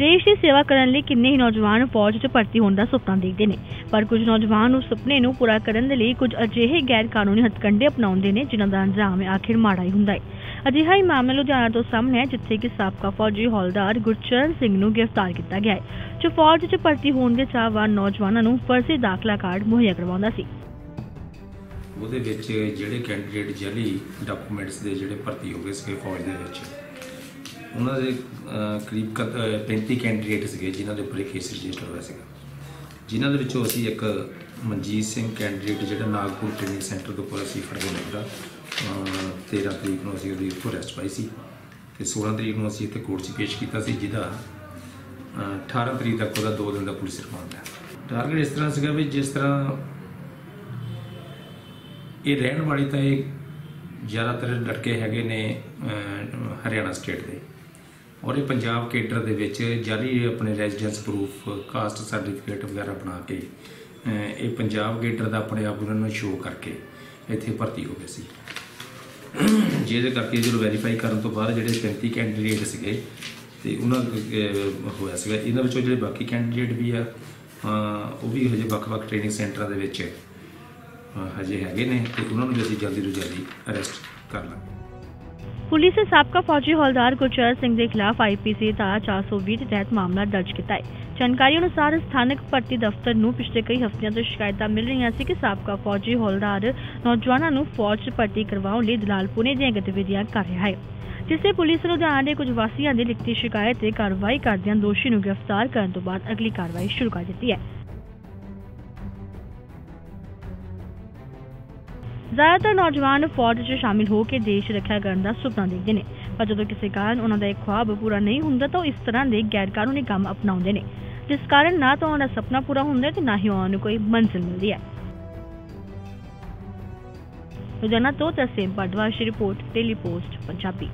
ਦੇਸ਼ ਦੀ ਸੇਵਾ ਕਰਨ ਲਈ ਕਿੰਨੇ ਹੀ ਨੌਜਵਾਨ ਫੌਜ 'ਚ ਭਰਤੀ ਹੋਣ ਦਾ ਸੁਪਨਾ ਦੇਖਦੇ ਨੇ। ਪਰ ਕੁਝ ਨੌਜਵਾਨ ਉਸ ਸੁਪਨੇ ਨੂੰ ਪੂਰਾ ਕਰਨ ਦੇ ਲਈ ਕੁਝ ਅਜਿਹੇ ਗੈਰ ਕਾਨੂੰਨੀ ਹੱਥਕੰਡੇ ਅਪਣਾਉਂਦੇ ਨੇ, ਜਿਨ੍ਹਾਂ ਦਾ ਅੰਜਾਮ ਆਖਿਰ ਮਾੜਾ ਹੀ ਹੁੰਦਾ ਹੈ। ਅਜਿਹਾ ਹੀ ਮਾਮਲਾ ਲੁਧਿਆਣਾ ਤੋਂ ਸਾਹਮਣੇ ਹੈ ਜਿੱਥੇ ਕਿ ਸਾਬਕਾ ਫੌਜੀ ਹੌਲਦਾਰ ਗੁਰਚਰਨ ਸਿੰਘ ਨੂੰ ਗ੍ਰਿਫਤਾਰ ਕੀਤਾ ਗਿਆ ਹੈ, ਜੋ ਫੌਜ 'ਚ ਭਰਤੀ ਹੋਣ ਦੇ ਚਾਹਵਾਨ ਨੌਜਵਾਨਾਂ ਨੂੰ ਫਰਜ਼ੀ ਦਾਖਲਾ ਕਾਰਡ ਮੁਹੱਈਆ ਕਰਵਾਉਂਦਾ ਸੀ। ਉਹਦੇ ਵਿੱਚ ਜਿਹੜੇ ਕੈਂਡੀਡੇਟ ਜਾਲੀ ਡਾਕੂਮੈਂਟਸ ਦੇ ਜਿਹੜੇ ਭਰਤੀ ਹੋ ਗਏ ਸੀਗੇ ਫੌਜ ਦੇ ਵਿੱਚ। ਉਹਨਾਂ ਦੇ ਕਰੀਬ ਕ- ਅਹ, 35 ਕੈਂਡੀਡੇਟ ਸੀਗੇ ਜਿਨ੍ਹਾਂ ਦੇ ਉੱਪਰ ਇਹ ਕੇਸ ਰਜਿਸਟਰ ਹੋਇਆ ਸੀਗਾ। ਜਿਨ੍ਹਾਂ ਦੇ ਵਿੱਚੋਂ ਅਸੀਂ ਇੱਕ ਮਨਜੀਤ ਸਿੰਘ ਕੈਂਡੀਡੇਟ ਜਿਹੜਾ ਨਾਗਪੁਰ ਟ੍ਰੇਨਿੰਗ ਸੈਂਟਰ ਤੋਂ ਉੱਪਰ ਅਸੀਂ ਫੜਦੇ ਨਿਕਲਾ 13 ਤਰੀਕ ਨੂੰ ਅਸੀਂ ਉਹਦੀ ਉੱਪਰ ਅਰੈਸਟ ਪਾਈ ਸੀ ਤੇ 16 ਤਰੀਕ ਨੂੰ ਅਸੀਂ ਇੱਥੇ ਕੋਰਟ 'ਚ ਪੇਸ਼ ਕੀਤਾ ਸੀ ਜਿਹਦਾ ਅਹ, 18 ਤਰੀਕ ਤੱਕ ਉਹਦਾ 2 ਦਿਨ ਦਾ ਪੁਲਿਸ ਰਿਮਾਂਡ ਹੈ। ਟਾਰਗੇਟ ਇਸ ਤਰ੍ਹਾਂ ਸੀਗਾ ਵੀ ਜਿਸ ਤਰ੍ਹਾਂ ਇਹ ਰਹਿਣ ਵਾਲੀ ਤਾਂ ਇਹ ਜ਼ਿਆਦਾਤਰ ਲੜਕੇ ਹੈਗੇ ਨੇ ਹਰਿਆਣਾ ਸਟੇਟ ਦੇ। ਔਰ ਇਹ ਪੰਜਾਬ ਕੇਡਰ ਦੇ ਵਿੱਚ ਜਾਲੀ ਆਪਣੇ ਰੈਜ਼ੀਡੈਂਸ ਪ੍ਰੂਫ ਕਾਸਟ ਸਰਟੀਫਿਕੇਟ ਵਗੈਰਾ ਬਣਾ ਕੇ ਇਹ ਪੰਜਾਬ ਕੇਡਰ ਦਾ ਆਪਣੇ ਆਪ ਉਹਨਾਂ ਨੂੰ ਸ਼ੋਅ ਕਰਕੇ ਇੱਥੇ ਭਰਤੀ ਹੋ ਗਏ ਸੀ। ਜਿਹਦੇ ਕਰਕੇ ਜਦੋਂ ਵੈਰੀਫਾਈ ਕਰਨ ਤੋਂ ਬਾਅਦ ਜਿਹੜੇ 35 ਕੈਂਡੀਡੇਟ ਸੀਗੇ ਤੇ ਉਹਨਾਂ ਹੋਇਆ ਸੀਗਾ, ਇਹਨਾਂ ਵਿੱਚੋਂ ਜਿਹੜੇ ਬਾਕੀ ਕੈਂਡੀਡੇਟ ਵੀ ਆ ਉਹ ਵੀ ਹਜੇ ਵੱਖ-ਵੱਖ ਟ੍ਰੇਨਿੰਗ ਸੈਂਟਰਾਂ ਦੇ ਵਿੱਚ ਹਜੇ ਹੈਗੇ ਨੇ ਤੇ ਉਹਨਾਂ ਨੂੰ ਵੀ ਅਸੀਂ ਜਲਦੀ ਤੋਂ ਜਲਦੀ ਅਰੈਸਟ ਕਰ ਲਾਂਗੇ। ਪੁਲਿਸ ਨੇ ਸਾਬਕਾ ਫੌਜੀ ਹੌਲਦਾਰ ਗੁਰਚਰਨ ਸਿੰਘ ਦੇ ਖਿਲਾਫ ਆਈਪੀਸੀ ਧਾਰਾ 420 ਦੇ ਤਹਿਤ ਮਾਮਲਾ ਦਰਜ ਕੀਤਾ ਹੈ। ਜਾਣਕਾਰੀ ਅਨੁਸਾਰ ਸਥਾਨਕ ਭਰਤੀ ਦਫ਼ਤਰ ਨੂੰ ਪਿਛਲੇ ਕਈ ਹਫ਼ਤਿਆਂ ਤੋਂ ਸ਼ਿਕਾਇਤਾਂ ਮਿਲ ਰਹੀਆਂ ਸੀ ਕਿ ਸਾਬਕਾ ਫੌਜੀ ਹੌਲਦਾਰ ਨੌਜਵਾਨਾਂ ਨੂੰ ਫੌਜ 'ਚ ਭਰਤੀ ਕਰਵਾਉਣ ਲਈ ਦਲਾਲ ਪੁਨੇ ਦੀਆਂ ਗਤੀਵਿਧੀਆਂ ਕਰ ਰਿਹਾ ਹੈ, ਜਿਸ ਤੇ ਪੁਲਿਸ ਲੁਧਿਆਣਾ ਦੇ ਕੁਝ ਵਾਸੀਆਂ ਦੀ ਲਿਖਤੀ ਸ਼ਿਕਾਇਤ ਤੇ ਕਾਰਵਾਈ ਕਰਦਿਆਂ ਦੋਸ਼ੀ ਨੂੰ ਗ੍ਰਿਫਤਾਰ ਕਰਨ ਤੋਂ ਬਾਅਦ ਅਗਲੀ ਕਾਰਵਾਈ ਸ਼ੁਰੂ ਕਰ ਦਿੱਤੀ ਹੈ। ਜ਼ਿਆਦਾਤਰ ਨੌਜਵਾਨ ਫੌਜ 'ਚ ਸ਼ਾਮਿਲ ਹੋ ਕੇ ਦੇਸ਼ ਰੱਖਿਆ ਕਰਨ ਦਾ ਸੁਪਨਾ ਦੇਖਦੇ ਨੇ। ਪਰ ਜਦੋਂ ਕਿਸੇ ਕਾਰਨ ਉਹਨਾਂ ਦਾ ਇਹ ਖੁਆਬ ਪੂਰਾ ਨਹੀਂ ਹੁੰਦਾ ਤਾਂ ਇਸ ਤਰ੍ਹਾਂ ਦੇ ਗੈਰ ਕਾਨੂੰਨੀ ਕੰਮ ਅਪਣਾਉਂਦੇ ਨੇ। ਜਿਸ ਕਾਰਨ ਨਾ ਤਾਂ ਉਹਨਾਂ ਦਾ ਸੁਪਨਾ ਪੂਰਾ ਹੁੰਦਾ ਤੇ ਨਾ ਹੀ ਉਹਨਾਂ ਨੂੰ ਕੋਈ ਮੰਜ਼ਿਲ ਮਿਲਦੀ ਹੈ। ਲੁਧਿਆਣਾ ਤੋਂ Tasim Patwar report, daily post, Punjabi.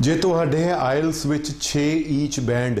ਜੇ ਤੁਹਾਡੇ ਆਇਲਸ ਵਿੱਚ 6 ਈਚ ਬੈਂਡ